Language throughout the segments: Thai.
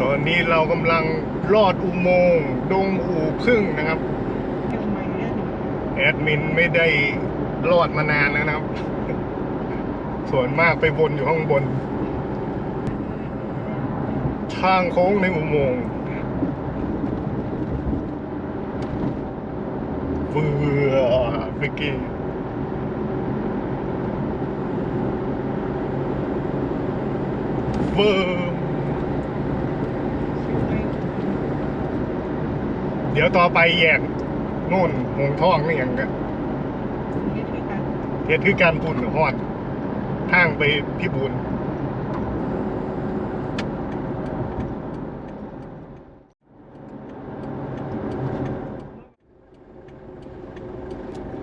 ตอนนี้เรากำลังลอดอุโมงค์ดงอู่พึ่งนะครับเชียงใหม่เนี่ยแอดมินไม่ได้รอดมานานแล้วนะครับ ส่วนมากไปวนอยู่ข้างบน ทางโค้งในอุโมงค์เบื่อเมื่อกี้เบื่อ เชียงใหม่ เดี๋ยวต่อไปแยกโน่นหงท่องนี่อย่างเงี้ยนี่ด้วยกันเฮ็ดคือการปุ่นฮอดทางไปพิบูล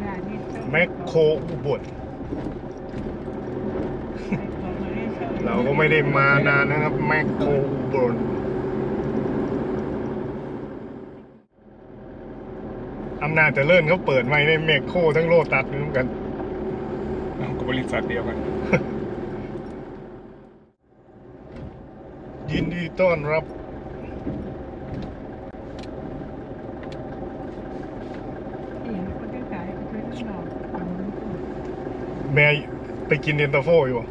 งานนี้จ้แมคโครอุบลเราก็ไม่ได้มานานนะครับ แมคโครอุบล อำนาจเจริญเขาเปิดไว้ในแมคโครทั้งโลตัสเหมือนกันเอากับบริษัทเดียวกัน ยินดีต้อนรับที่เขาจะขายไปช่วยข้างนอกแม่ไปกินเย็นตาโฟอยู่